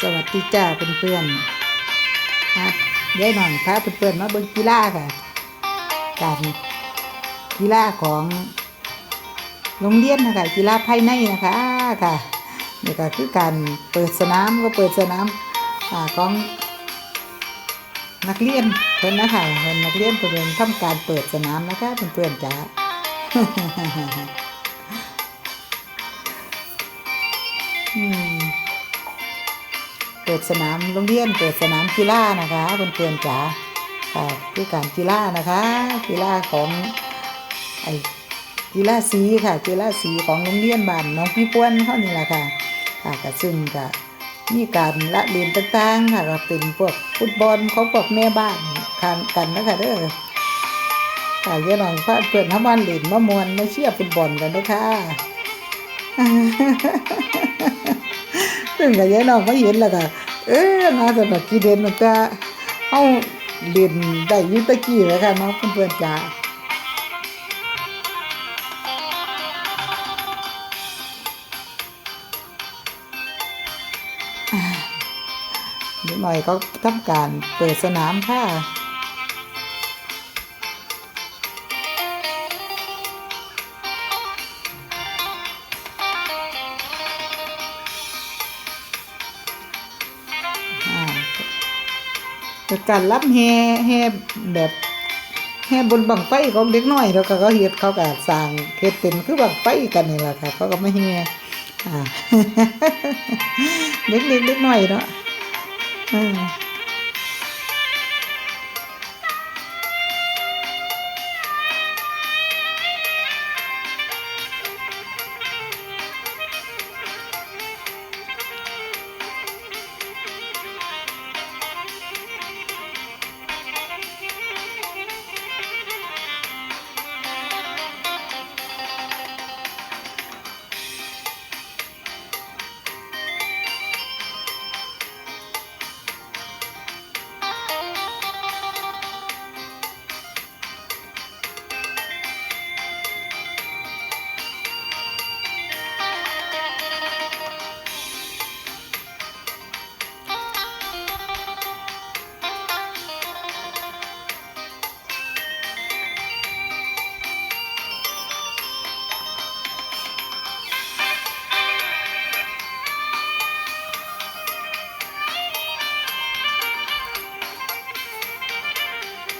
สวัสดีจ้าเพื่อนๆครับยายหน่อยพาเพื่อนๆมาเบิ่งกีฬาค่ะ การกีฬาของโรงเรียนนะคะกีฬาภายในนะคะค่ะนี่ก็คือการเปิดสนามก็เปิดสนามอ่าของนักเรียนเพิ่อนนะคะเพิ่อนนักเรียนเพิ่อนทำการเปิดสนามนะคะเพื่อนๆจ้า เปิดสนามโรงเรียนเปิดสนามกีฬานะคะเพื่อนๆจ๋าค่ะคือการกีฬานะคะกีฬาของไอกีฬาสีค่ะกีฬาสีของโรงเรียนบ้านน้องพี่ป้วนเขานี่แหละค่ะค่ะก็ซึ่งก็มีการละเรียนต่างๆค่ะก็เป็นพวกฟุตบอลเของพวกแม่บ้านกันกันนะคะเด้อค่ะเยอะหน่อยพาเพื่อนทำบ้านเล่นมามวนไมาเชียร์ฟุตบอลกันด้วยค่ะ ซึ่งกับยายน้องมาเห็นแล้วก็เออน่าจะแบบกีเด่นมันจะเอาเด่นได้ยุตะกี้แล้วค่ะน้องเพื่อนๆจ้าอ่าเดี๋ยวหน่อยก็ทำการเปิดสนามค่ะ แต่การรับแห่แห่แบบแห่บนบังไฟของเด็กน้อยแล้วก็เขาเฮ็ดเขาก็สร้างเฮ็ดเป็นคือบังไฟกันนี่แหละค่ะ เขาก็ไม่แห่อ่าเด็กเล็กเด็กน้อยเนาะอืม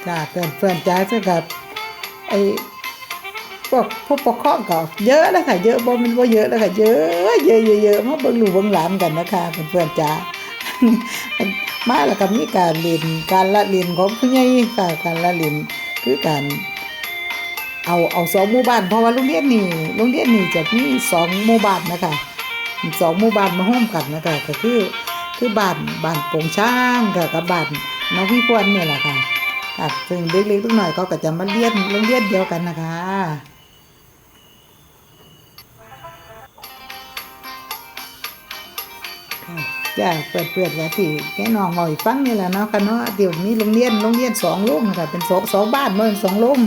จ้าเพื่อนเพื่อนจ้าเจ้ากับไอ้พวกผู้ปกครองก็เยอะแล้วค่ะเยอะบ่มันว่เยอะแล้วค่ะเยอะเยอะเยอะเยอะมาเบิ่งลูกเบิ่งหลานกันนะคะเพื่อนเพื่อนจ้ามาแล้วก็มีการเรียนการละเรียนของผู้ใหญ่ค่ะการละเรียนคือการเอาเอาสองหมู่บ้านเพราะว่าโรงเรียนนี่โรงเรียนนี่จะมีสองหมู่บ้านนะคะสองหมู่บ้านมาร่วมกันนะคะก็คือคือบ้านบ้านโป่งช้างค่ะกับบ้านน้องพี่พวนเนี่ยแหละค่ะ ค่ะซึ่งเล็กๆทุกหน่อยเขาก็จะมาเรียนโรงเรียนเดียวกันนะคะค่ะจ้าเปิดเปิดไว้ที่แกน้องหน่อยฟังนี่แหละเนาะค่ะเนาะเดี๋ยวนี้โรงเรียนโรงเรียนสองโรงนะคะเป็นสองสองบ้านเมื่อสองโรง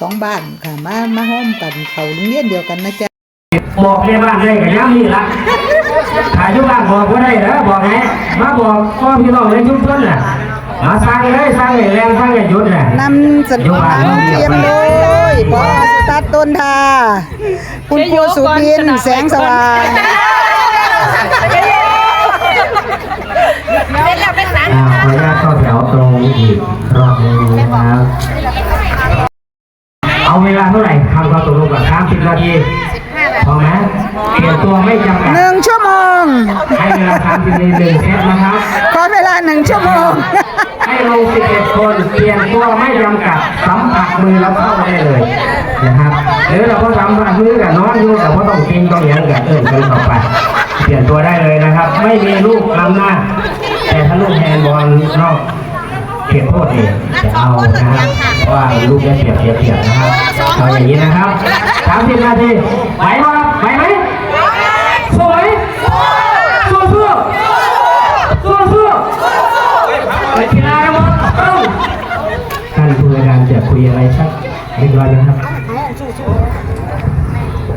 สองบ้านค่ะมามาห้อมกันเขาโรงเรียนเดียวกันนะจ๊ะบอกแม่บ้านได้กับย่านี่ละถ่ายยุบ้านบอกว่าได้เหรอบอกไงมาบอกพ่อพี่น้องในชุมชนน่ะมา สร้างเลยสร้างเลยแรงสร้างเลยยุดน่ะนำเสนอทางเทียมโดยพอสตัดต้นทาคุณครูสุบินแสงสว่างเป็นแล้วเป็นสันอ่าขออนุญาตเข้าแถวตรงอีกรอบหนึงนะครับเอาเวลาเท่าไหร่ทำความตกลงกับสามสิบนาที พอไหมเปลี่ยนตัวไม่จำกัดหนึ่งชั่วโมง ให้เวลาสามสิบนาทีหนึ่งเซตนะครับขอเวลาหนึ่งชั่วโมง ให้ลง11คนเปลี่ยนตัวไม่จำกัดสัมผัสมือแล้วเข้าได้เลยนะครับหรือเราก็สัมผัสมือกับน้องอยู่แต่ว่าต้องกินต้องเลี้ยงกับเอิญกันต่อไปเปลี่ยนตัวได้เลยนะครับ ไม่มีลูกนำหน้า แต่ถ้าลูกแฮนด์บอลนอกเขียนโทษเองจะเอานะครับเพราะ ว่าลูกได้เปรียบเสียเปรียบนะครับเอาอย่างนี้นะครับ30นาทีไหวไหมครับไหวไหมสวยสู้สู้สู้สู้ไปกีฬาครับผมท่านผู้บริหารจะคุยอะไรสักเล็กน้อยนะครับ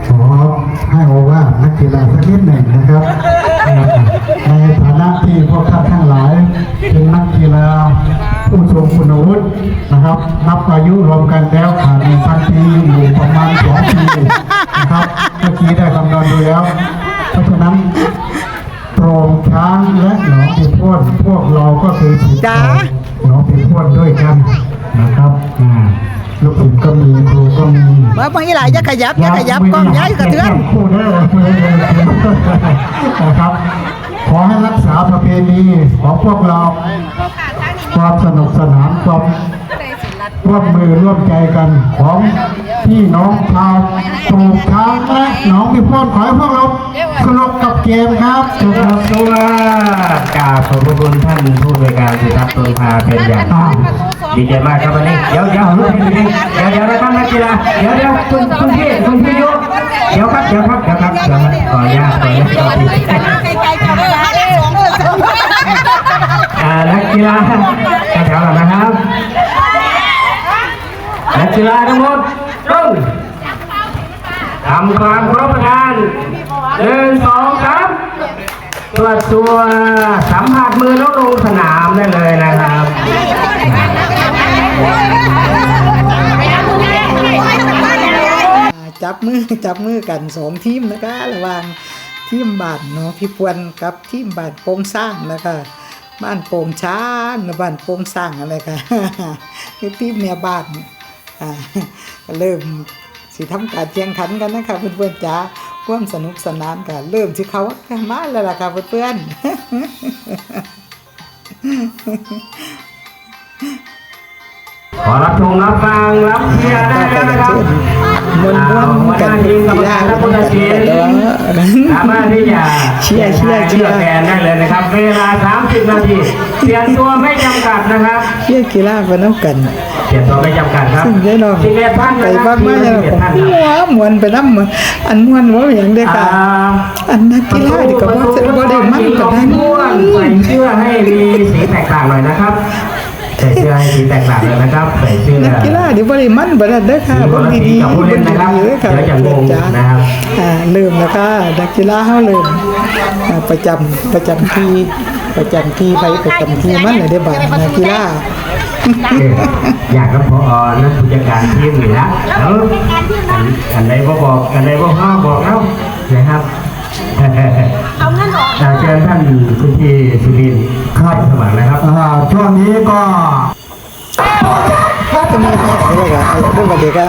อ๋อให้โอวาทนักกีฬาสักนิดหนึ่งนะครับ ในฐานะที่พวกท่านทั้งหลายเป็นนักกีฬา ผู้ทรงคุณวุฒินะครับนับอายุรวมกันแล้วผ่านพันปีอยู่ประมาณสองปีนะครับเมื่อกี้ได้คำนวณดูแล้ว เพราะฉะนั้นโปรงช้างและหนองปีพวนพวกเราก็คือสิทธิ์จ๋าหนองปีพวนด้วยกันนะครับอ่าลูกศิษย์ก็มีครูก็มีมาบางอีหลายอย่าขยับอย่าขยับกล้องย้ายกระเทือนพูดได้เลยนะครับขอให้รักษาประเพณีของพวกเรา ความสนุกสนานความร่วมมือร่วมใจกันของพี่น้องชาวปลูกช้างและหนองพิพ่นขอให้พวกเราสนุกกับเกมครับสุขตัวกราบขอบพระคุณท่านผู้บริการสุทัศน์ตุนพาเป็นอย่างมากดีใจมากครับวันนี้เดี๋ยวเดี๋ยวเดี๋ยวเดี๋ยวเดี๋ยวนะครับนักกีฬาเดี๋ยวเดี๋ยวคุณคุณพี่คุณพี่ยุเดี๋ยวครับเดี๋ยวครับเดี๋ยวครับเดี๋ยวครับขออนุญาตขออนุญาตอ่า นักกีฬาแถวๆหลังนะครับ นักกีฬาทั้งหมดลงทำความเคารพทานหนึ่งสองสามตรวจตัวสัมผัสมือแล้วลงสนามได้เลยนะครับจับมือจับมือกันสองทีมนะคะ ระหว่างทีมบานเนาะพี่พวนกับทีมบานโป่งสร้างนะคะ บ้านโป่งช้างหรือบ้านโป่งสร้างอะไรค่ะคือทีมเมียบ้านอ่าก็เริ่มสิทำการแข่งขันกันนะคะเพื่อนๆจ้าความสนุกสนานกันเริ่มสิเขามาแล้วล่ะค่ะเพื่อนๆขอรับชมรับฟังรับเชียร์ได้ก็แล้วจะนะครับเชิญมวนมวนๆกันกีฬากัน กันสามารถที่จะเชียร์เชียร์เชียร์แทนได้เลยนะครับ เวลา 30 นาทีเปลี่ยนตัวไม่จำกัดนะครับเชียร์กีฬาไปน้ำกันเปลี่ยนตัวไม่จำกัดครับซึ่งได้น้องสิบเอ็ดท่านไปนะครับบ้างมาสิเนี่ยบเอ็ดท่านคหัรับวมวนไปน้ำอันมวนว่าอย่างเด็กอ่าค่ะอันนักกีฬาดีก็ว่าจะบ่ได้มันก็ได้ม่วนใส่เสื้อให้มีสีแตกต่างหน่อยนะครับ ใส่เสื้อให้สีแตกต่างเลยนะครับใส่เสื้อนักกีฬาดีบ่ได้มันบ่ได้เด้อค่ะสีคนเบิ่งละสีดีกับๆผู้เล่นนะครับเบิ่งดีๆค่ะเดี๋ยวจะงงจ้านะครับอ่าเริ่มแล้วค่ะนักกีฬาเฮาเริ่มอ่าประจำประจำที่ประจำที่ไปประจำที่มันเลยได้อบ่นักกีฬาเอออยากกับพอนักผู้จัดการทีมนี่นะเอออันอันใดบ่บอกอันใดบ่ห้าบอกแล้วนะครับเอาเงินออกเชิญท่านคุณพี่สุรินทร์ ครับสมัครนะครับอ่าช่วงนี้ก็ก็มีอะไรก็เรื่องวันเด็กก็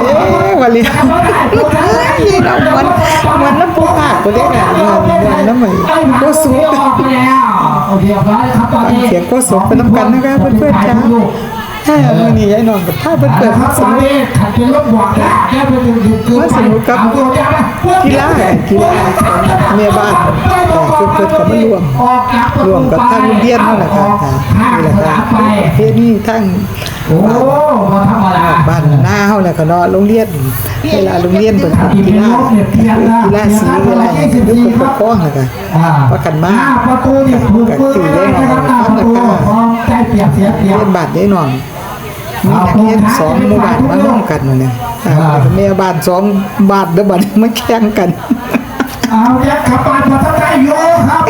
เอ๊ะวันเลี้ยงนี่เราเหมือนเหมือนน้ำปูผักตัวเล็กอะเหมือนเหมือนน้ำมันโคสุกออกไปแล้วโอเคครับครับตอนนี้เสียงโคสุกเป็นน้ำกันนะคะเพื่อนๆจ้า ถ้ามือนี้ยายนอนกับถ้าเพื่อนเปิดครับสตอนนุกขัดเป็นรถบวกแล้วแก้เป็นหนึ่งถึงคือมาสนุกกับกีฬากีฬาเมียบ้านเพื่เพื่อนๆก็มารวมรวมกับทางโรงเรียนนั่นแหละค่ะค่ะนี่แหละค่ะเพื่อนี่ทั้งโอ้มาธรรมดาบ้านหน้าเฮาแหละก็เนาะโรงเรียนเวลาโรงเรียนเปิดกีฬากีฬาสีเวลาอย่างนี้ดูปกครองนะคะว่ากันมาประตูนี่ถูกปืนเลยนะครับหน้าประตูพร้อมใจเปรียบเสียเปรียบเรียนบาทได้หน่อง มีนักเรียนสองหมู่บ้านมาร่วมกันมาเนี่ยอ่าแม่บ้านสองบาทเด้อบัดมาแข่งกันเอาเนี่ยขับปานพอท่านได้โยครับ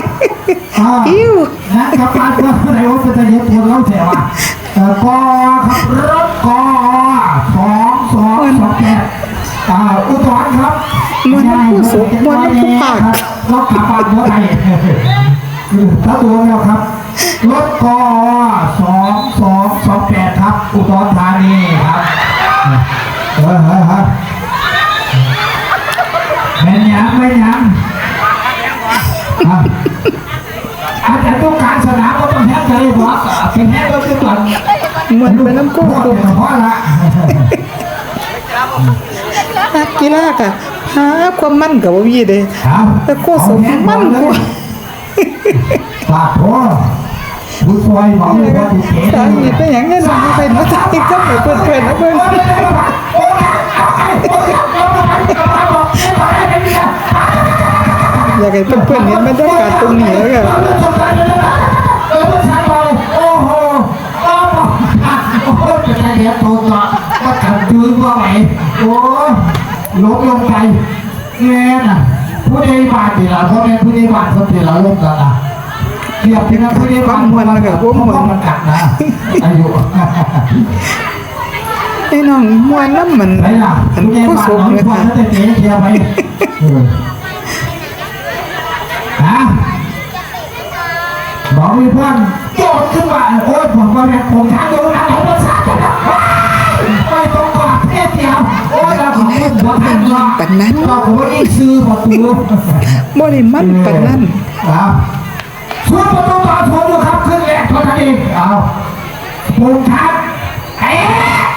อ่าอิ้วนะขับปานพอท่านได้โยเป็นจะเย็บปวดเล่าแถวอะเอ่อกอครับรถกอสองสองสองแปดอ่าอุตรครับมันน้ำผู้สูงมันน้ำผู้ปากรถขับปานพอไทยคือถ้าตัวแล้วครับ รถกอสองสองสองแปดครับ อุดรธานีครับเออเออเออแม่นยังแม่นยังอะอาจจะต้องการสนามก็ต้องแพ้ใจบอกเป็นแพ้ก็คือก่อนมันเป็นน้ำกุ้งพ่อกุ้งเป็นพ่อละนักกีฬาค่ะหาความมั่นกับว่ามีเด้ครับแต่โคสมมั่นกว่าปากพ่อ ผู้ซอยบอกเลยว่าดีเก๋สาหตุเป็นอย่างนั้นมันเป็นมาจากที่ก็ไม่เพื่อนๆนะเพื่อนอยากให้เพื่อนๆเห็นบรรยากาศตรงนี้แล้วก็เออผู้ชายบอกโอ้โหโอ้โหโอ้โหเป็นไงตัวเกาะก็ขัดยืนว่าไหวโอ้ล้มลงไปแม่น่ะผู้ใดบาดดีละเพราะแม่ผู้ใดบาดคนเดียวลบกันละ เทียบที่นั่นผู้ใดบาดมันกัดนะอายุไอ้น้องมวนน้ำมันไหนล่ะอันผู้ใดผู้บาดสูงน้องเลยค่ะมนั่นแต่เทียบไหมฮะบอกมีเพื่อนโจดขึ้นมาโอ๊ยผมว่าแม่ผมทางโดนอะไรมาสาดไม่ต้องกอดเทียบเดียวโอ๊ยเราของคุณหัวทันว่าปันนั้นเราผมนี่ซื้อประตูบ่ได้มันปันนั้นครับ ช่วยประตูต่อชนอยู่ครับครึ่งแรกเท่านั้นเองเอาปูนครับเอ๊ะ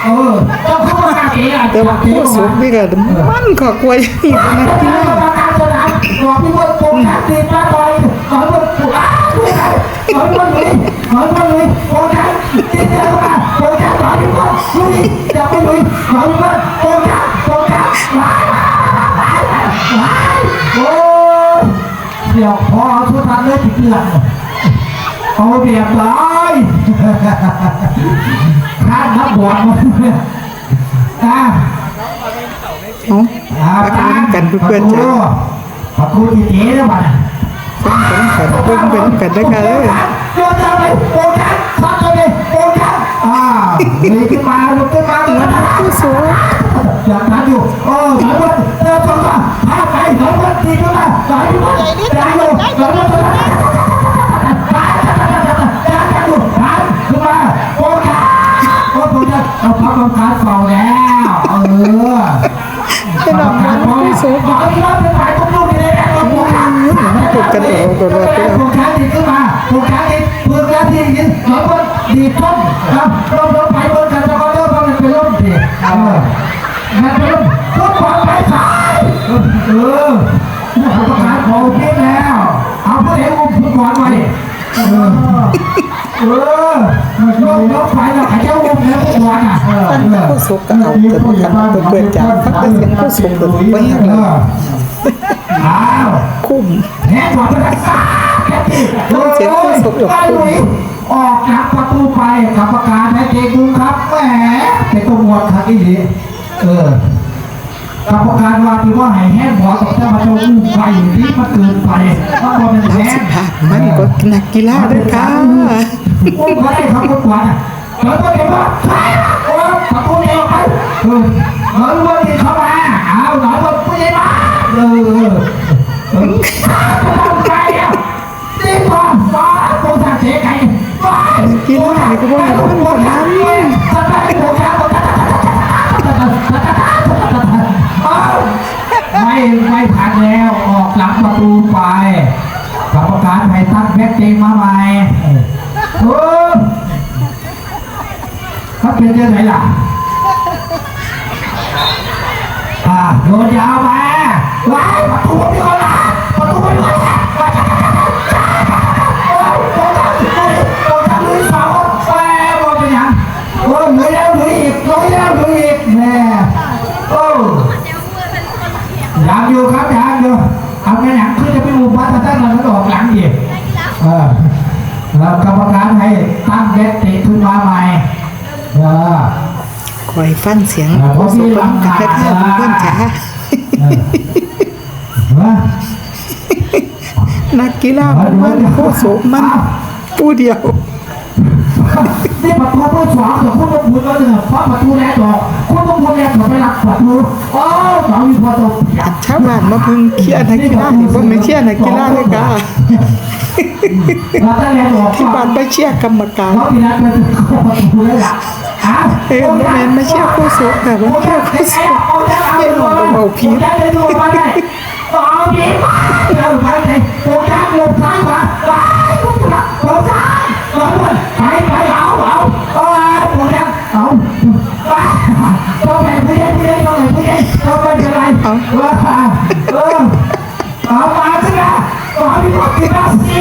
เออต้องเข้ามาเองอะแต่ว่าผู้สูงนี่ก็มันก็กลัวอีกนะที่ที่นั่นั่นนมาทางสนามบอกพี่ว่าปูนครับตีมาต่อยขอให้มันปูอ้าวด้วยกันขอให้มันลุยขอให้มันลุยปูนครับตีเดียวมาปูนครับขอให้มันลุยอย่าไปลุยขอให้มันปูนครับปูนครับว้ายว้ายว้ายโอ้ยเดี๋ยวพอชุดทันเลยติดเลือดเอาเบียบร้อยข้านับบวชมาอ่าเนาะปักกันกันเพื่อนๆจ้ะขอบคุณที่เจ๊นะบ้านฟังกันกันเบิ่งไปนำกันเด้อค่ะเด้อโยนจะไปโปรดักซัดเลยโปรดักอ่าลุกขึ้นมาลุกขึ้นมาเหมือนผู้สูงอยากนั้นอยู่โอ้สายวัน เดินตรงมาพาไปสายวันตีขึ้นมาสายวันสายอยู่สายวันสาโปรดักโอ้โปรดักเอาพักเอาขาเฝ้าแล้วเออไอ้น้องมันผู้สูงบอกที่ว่าเป็นฝ่ายต้องลูกนี่เลยนะโปรดักพูดกันเองตลอดเวลาผูกแขนดีขึ้นมาผูกแขนดีผูกแขนดียินหลังบนดีต้นครับลงลงไปบนกันจะก็เริ่มมันเป็นลมดีเออมันเป็นลมพุทธความ ไปสายเออประกาศของพี่แล้ว เอาผู้เด็กอุ้มพุทธความไว้เออเออยกยกไปแล้วใครจะอุ้มแล้วพุทธความอะเออฟังแต่ผู้สูงก็เอาแต่บ่กันเพื่อนๆจ้ะฟังแต่เสียงผู้สูงก็บ่แห้งแล้วคุ้มแน่กว่าเป็นสาเสียงผู้สกปรกออกจากประตูไปกรรมการให้เจกุงครับแหมเป็นตัวหมวดครับอีหลีเออ กรรมการว่าที่ว่าให้แห้งหัวกับเจ้ามาโจมไปนี่มันเกินไปมันก็เป็นแห้งมันก็นักกีฬาเด้อค่ะอุ้มเขาได้ครับทุกวันแล้วก็เห็นว่าใช่โอ้ประตูเดียวไปเออเออวันที่เข้ามาเอาหน่อยว่าผู้ใหญ่บ้าเออเออใครอะนี่บอลบอลโคตรเสียไก่บอลกีฬานี่ก็บ่ได้มันปานนั้น ไม่ทันแล้วออกหลังประตูไปกรรมการให้ตั้งแบ็คเจงมาใหม่เออเขาเป็นยังไงล่ะอ่าโยนยาวมาว้ายประตูไม่ก่อนละประตูไม่ก่อน ฟังเสียงผู้สูงกันเด้อค่ะเพื่อนๆจ้ะเออเออนักกีฬามันมันผู้สูงมันผู้เดียวนี่ประตูผู้สองของคุณต้องพูดแล้วเนี่ยเพราะประตูแรกออกคุณต้องพูดแรกออกไปรับประตูโอ้สองมีพอตกชาวบ้านมาเพิ่งเชียร์นักกีฬานี่บ่แม่นเชียร์นักกีฬาเลยค่ะเราตั้งแรกออก ที่บ้านไปเชี่ยกรรมการเขาปีนั้นเป็นประตูเลยล่ะอ้าวเอ้ยบ่แม่นมาเชียร์ผู้สูงค่ะบ่เชียร์ผู้สูงเอ้ยน้องก็เว้าผิดได้เลยดูมาได้ต่อผีมาเราไปไหนโอ้ยหลบซ้ายขวาไปลบซ้ายหลบไปไปเอาเอาเอาโอ้ยเอาไปต้องไปผู้ใหญ่ผู้ต้องไปผู้ใหญ่ต้องไปอะไรเอาเออเอามาสินะต่อพี่บอกกี่นาที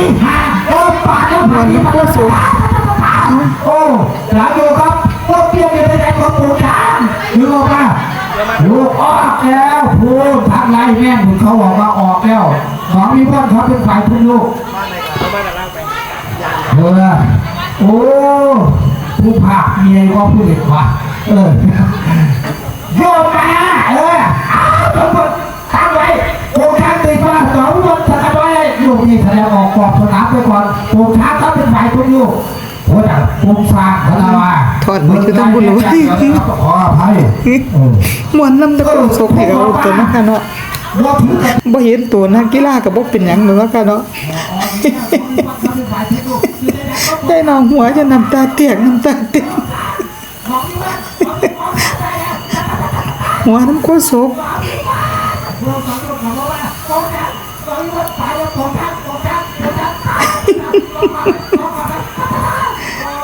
นี้มันผู้สูงโอ้หลังอยู่ครับพวกเตี้ยอยู่ในใจของปู่จานอยู่ออกมาลูกออกแล้วพูดทางไรแม่ผมเขาบอกว่าออกแล้วหมอมีพ่อเขาเป็นฝ่ายคุณลูกเออโอ้ผู้ภาคเมียก็ผู้เด็กว่ะเออโยมาเออตั้งไว้ เอาทุกคนตั้งไว้ปลูกช้างเขาเป็นฝ่ายคุณอยู่โอ้แต่ปลูกฟ้าเขาละว่าทอดมาอยู่ทั้งบุญเลยขออภัยเออม่วนนำแตะโกนศกให้เอาตัวเนาะค่ะเนาะว่าถึงกับบ่เห็นตัวนักกีฬาก็บ่เป็นหยังเนาะค่ะเนาะได้น้องหัวจะน้ำตาเตียกน้ำตาเตียกหัวน้ำโคศก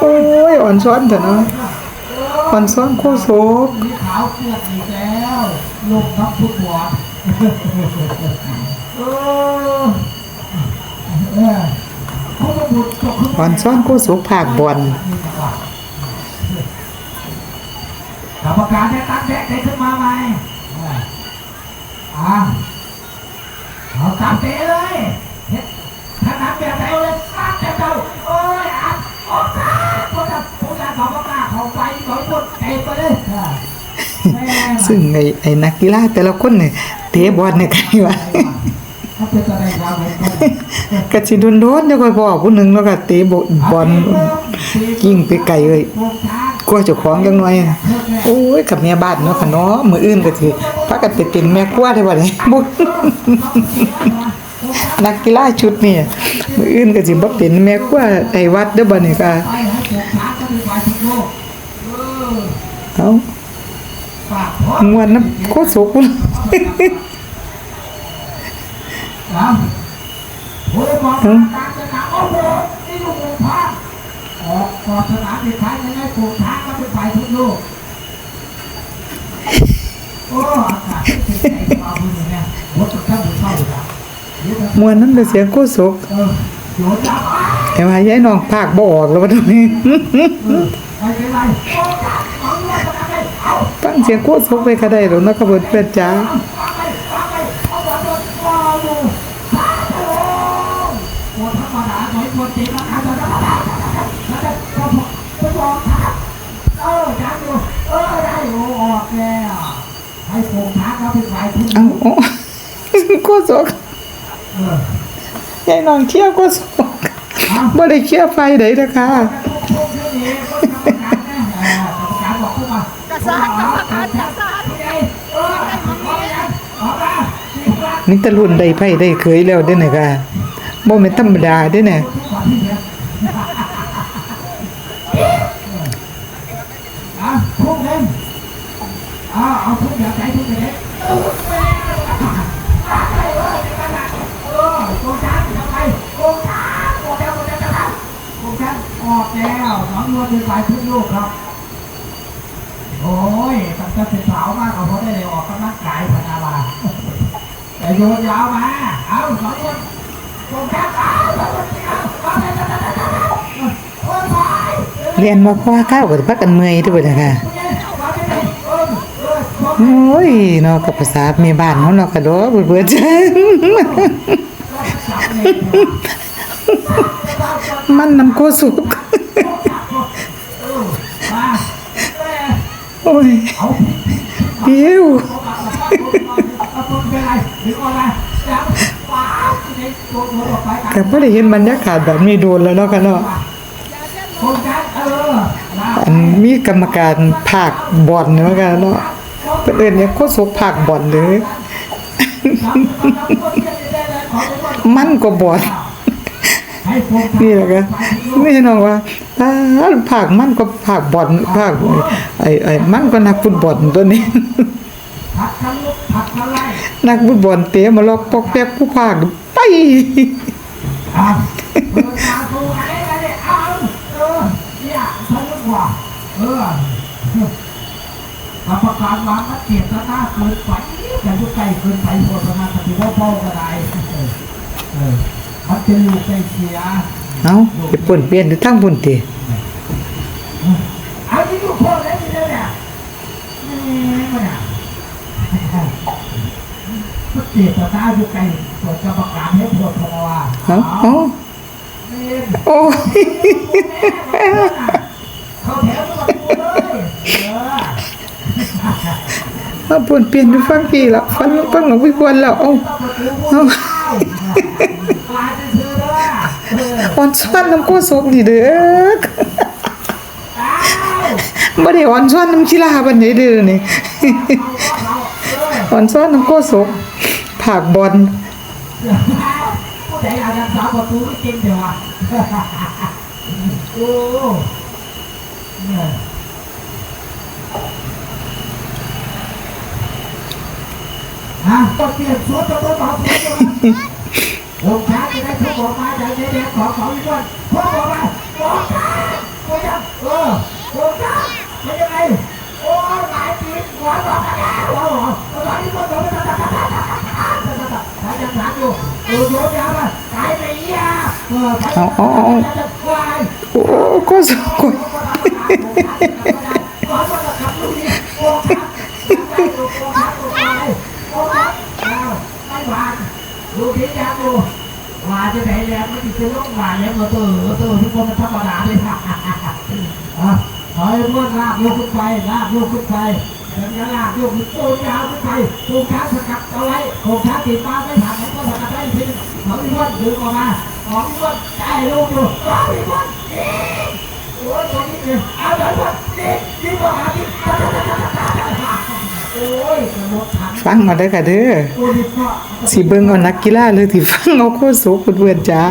โอ้ ยอ่อนซ้อนเถอะเนาะอ่อนซ้อนโคศกขาวเกลือกอีกแล้วลูกทับทุกหัวออเออเขามาบุดจบขึ้อนซ้อนโศกภาคบอลกรรมการได้ตั้งแดกได้ขึ้นมาไหมอ่าเอาตามเตะเลยถ้านับแบบไหนเลย ซึ่งไอ้ไอ้นักกีฬาแต่ละคนเนี่ยเตะบอลเนี่ยใครวะเขาเป็นอะไรครับผมกะสิโดนๆจังค่อยพอผู้หนึงแล้วก็เตะบอลกิ้งไปไกลเอ้ยโอ้ช้างกลัวเจ้าของจังหน่อยโอ้ยกับแม่บ้านเนาะค่ะเนาะมื้ออื่นก็สิพากันไปเป็นแม่ครัวได้บ่นี่บ่นักกีฬาชุดนี่มื้ออื่นก็สิบ่เป็นแม่ครัวไอ้วัดเด้อบ่นี่ค่ะไปให้โอ้ช้างก็เป็นฝ่ายทุกโลกเออ เอ้าฝากพ่อม่วนน้ำโคตรสุกพุ่นนะโอ้ยองกลางสนามโอ้โหนี่ลูกหมูพาออกกอดสนามเด็กชายยังไงโอ้ช้างก็เป็นฝ่ายทุกโลกโอ้อากาศเป็นใจมาบุญเนี่ยรถกับข้าวเข้าอยู่แล้วเดี๋ยวม่วนน้ำแต่เสียงโคตรสุกเออโยนจับอะแต่ว่ายายน้องภาคบ่ออกแล้วว่าตรงนี้ไปเป็น ฟังเสียงโคตรสุกไปก็ได้แล้วนะครับเพื่อนๆจ๋าฟังไปฟังไปเอาบอลโดนบอลอยู่ฟ้าโอ้โหธรรมดาหน่อยคนจริงนะครับธรรมดาแล้วจะพอไปบอกครับเออจับอยู่เออได้อยู่ออกแล้วให้โป่งช้างเขาเป็นฝ่ายทุกเอ้าโอ้โคตรสุกเออยายน้องเชียร์โคตรสุกบ่ได้เชียร์ไฟใดนะคะ นี่ตะรุ่นได้ไผได้เคยแล้วเด้อนี่ค่ะบ่แม่นธรรมดาเด้อเนี่ยอะทุกเล่นอะเอาทุกอย่างใจทุกอย่างเลยเออโกงช้างทำไมโกงช้างโกงแล้วโกงแล้วนออกแล้วน้องนวลเป็นฝ่ายทุกลูกครับ โอ้ยตั้งแต่เป็นสาวมากกว่าเขาได้เลยออกกำลังกายพนาลาแต่โยนยาวมา เอาสองคนโกงช้างเอาเอาเอาเอาเรียนมาคว้าข้าวก็พักกันเมยเด้วยนะคะโอ้ยนาะกับภาษาแม่บ้านเนาะเนาะก็ดอกเบื่อจ้ะมันนำโกสุก โอ้ยเดี๋ยวก็บ่ได้เห็นบรรยากาศแบบนี้โดนแล้วเนาะค่ะเนาะอันมีกรรมการภาคบอลเนาะกันเนาะเพิ่นเนเนี่ยโคสุกภาคบอลเลยมันก็บอลนี่แหละกันนี่น้องว่า อ่าภาคมันก็ภาคบอลภาคไอ้ไอ้มันก็นักฟุตบอลตัวนี้ นักฟุตบอลเตะมาล็อกปอกแป๊กผู้ภาคไปอภิการรมการวางมัดเกียรติหน้าเกินไปอย่ายุไกลเกินไปโฆษณาปฏิวัติเบาก็ได้เออมันจะอยู่ใกล้เสีย เอ้าไปป่นเปลี่ยนอยู่ทั้งบุญติเอาที่อยู่โคตรเลยนี่เนี่ยนี่มันอะมันเกียรติหน้าอยู่ไกลส่วนกรรมการให้โฆษณาว่าเอ้าเอ้โอ้ยเขาแถวตัวเลยเอาปนเปลี่ยนอยู่ฟังพี่ล้วฟังฟังของพี่ควรแล้วเอ้าเอา เข้าปลาจะซื้ อแล้วอ่อนซ้อนน้ำโคศกนี่เด้อบ่ได้อ่อนซ้อนน้ำกีฬาบันไดเด้อนี่อ่อนซ้อนน้ำโคศกผากบอลผู้ใดอาจจะสาวประตูไม่เก่งเดี๋ยวอะโอ้เนี่ยฮะต้องเปลี่ยนสูตรตัวตัวต่อสูตรตัว ลงช้าจะได้ทุกบอกมาใจเด็กๆของของอีกคนพวกบอกมาบอกช้าตัวยังเออลงช้าเป็นยังไงโอ้หลายปีหัวบอกันแล้วโอ้โหตอนนี้ก็โดนไปตาตาตาตาตาตาตาตายังถามอยู่โอ้โหยาวมาตายไปเยี่ยเออเอาเอาเอาจะควายโอ้โคศกดูที่ยา ดูว่าจะไหนแล้วมันจะลงมาแล้วมาตัวตัวทุกคนมันธรรมดาเลยค่ะอะขอให้เมื่อลากโยกขึ้นไปลากโยกขึ้นไปเดี๋ยวจะลากโยกโอ้ยาวขึ้นไปโค้งช้าสกัดเอาไว้โค้งช้าติดมาไม่ผ่านก็สกัดได้ทีเขาอีกคนดึงออกมาของอีกคนได้ลูกอยู่ของอีกคนโอ้ยตรงนี้เลยเอาไปหมดนี่นี่ก็หาที่โอ้ยกระโดดถัง ฟังมาได้ค่ะเด้อสีเบิ้งเอานักกีฬาเลยที่ฟังเอาโคตรโศกเพื่อนจ้า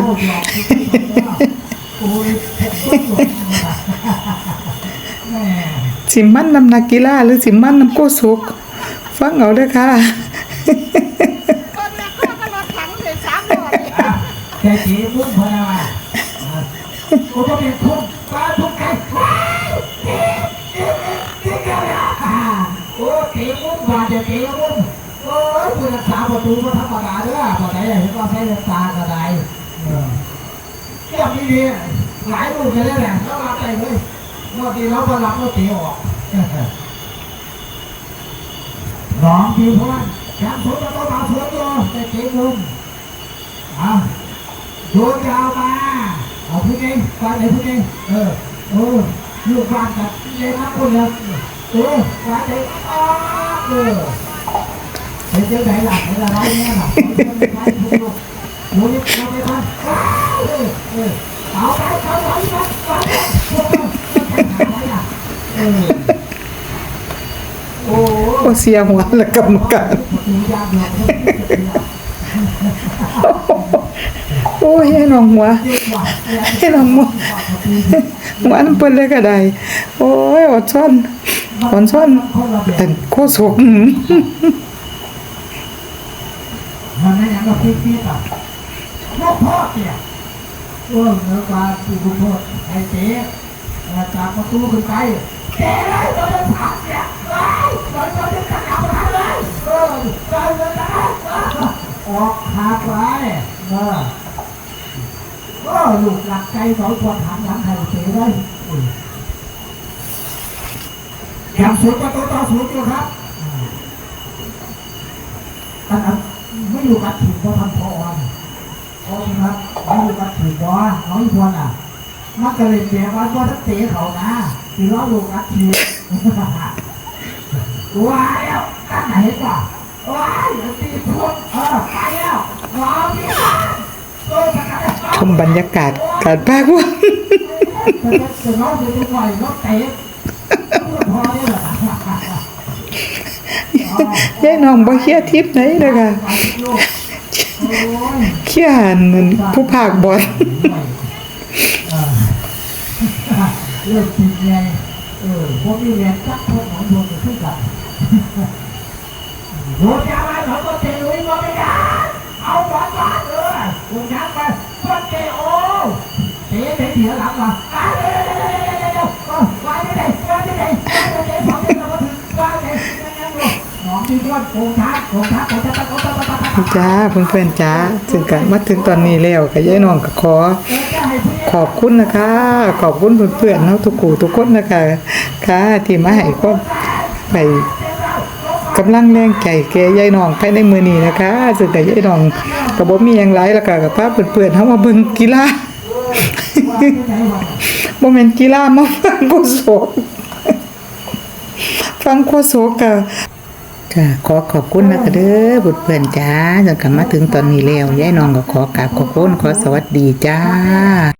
สิมันนำนักกีฬาหรือสิมันนำโกสุกฟังเอาด้วยค่ะแค่สีมุ่งพนาโอ้ก็เป็นคน ตีมุ่งบาดเจ็บตีมุ่งโอ้ยผู้รักษาประตูมาธรรมดาเด้อพอไหนเห็นว่าใช้เลือตากระไดเออเรื่องนี้ดีหลายลูกเลยแหละแล้วรับไปเลยเมื่อกี้เราก็รับก็เตีออกร้องดีเพิวพวนยังสวนจะต้องมาสวนอยู่แต่เจ๊งลุงอะโยนยาวมาเอาพูดเองฟังเลยพูดเองเออเออลูกบ้านกับเลยนะคนละ เออฟังเอ๋อเออเห็นเจ้าไหนหลับเห็นอะไรเนี่ยหลับโอ้ยเราไปพันว้าวเออเออเอาไปเอาไปเอาไปเอาเออโอ้โอเสียหัวและกรรมการโอ้ยให้น้องหัวเยอะกว่าให้น้องหัวหัวน้ำเปิ้นเลยก็ได้ โอ้ยอดซ่อนอดซ่อน คนละแบบแต่โคศกอื้อหือมันไม่ยังก็คิดคิดอะลูกพ่อเนี่ยเออเนื้อปลาปูลูกพ่อไอ้เจ๊จากประตูขึ้นไปเจ๊เลยตัวจะถามเนี่ยไอ้ตัวตัวจะกระเอาทำเลยเออตัวจะกระออกขาไปเออก็หลูกหลักใจสองคนหันหลังให้เจ๊เลย ยังสูงประตูต่อสูงอยู่ครับท่านครับไม่อยู่กับถิ่นก็ทำพอวันพอครับไม่อยู่กับถิ่นก็น้องควรอะมักกะเลยเสียวันก็ทั้งเตะเขานะที่เราอยู่กับถิ่นว้ายแล้วกันไหนก่อนว้ายเดี๋ยวตีทุนเออไปแล้วรอพี่โอ้ยสกัดแล้วชมบรรยากาศการพากว่าจะน้องจะดูหน่อยน้องเตะพอเนี่ ยายน้องบ่เคียทิพย์ไหนเลยค่ะเคียร์หันนั่นผู้ภาคบอลเรื่องจริงไงเออพวกนี้ยนจักพวกของดวงจะขึ้นกับโดนยาไปเขาก็เตะลุยมาไม่ได้เอาบอลเลยโดนยาไปก็เตะโอ้เตะเตะเถียหลังมา จ้าเพื่อนๆจ้าถึงกันมาถึงตอนนี้แล้วก็ยายน้องก็ขอ ขอบคุณนะคะ ขอบคุณเพื่อนๆเนาะทุกคู่ทุกคนนะคะ ค่ะที่มาให้ความไปกำลังแรงใจแก่ยายน้องภายในมือนี้นะคะซึ่งแต่ยายน้องก็บ่มีหยังหลายแล้วก็กับพาเพื่อนๆเฮามาเบิ่งกีฬาบ่แม่นกีฬามาฟังโคโศกฟังโคโศกก็ จ้าขอขอบคุณนะคะเด้อบุตรเพื่อนจ้าจนกลับมาถึงตอนนี้แล้วยายน้องก็ขอกราบขอบคุณขอสวัสดีจ้า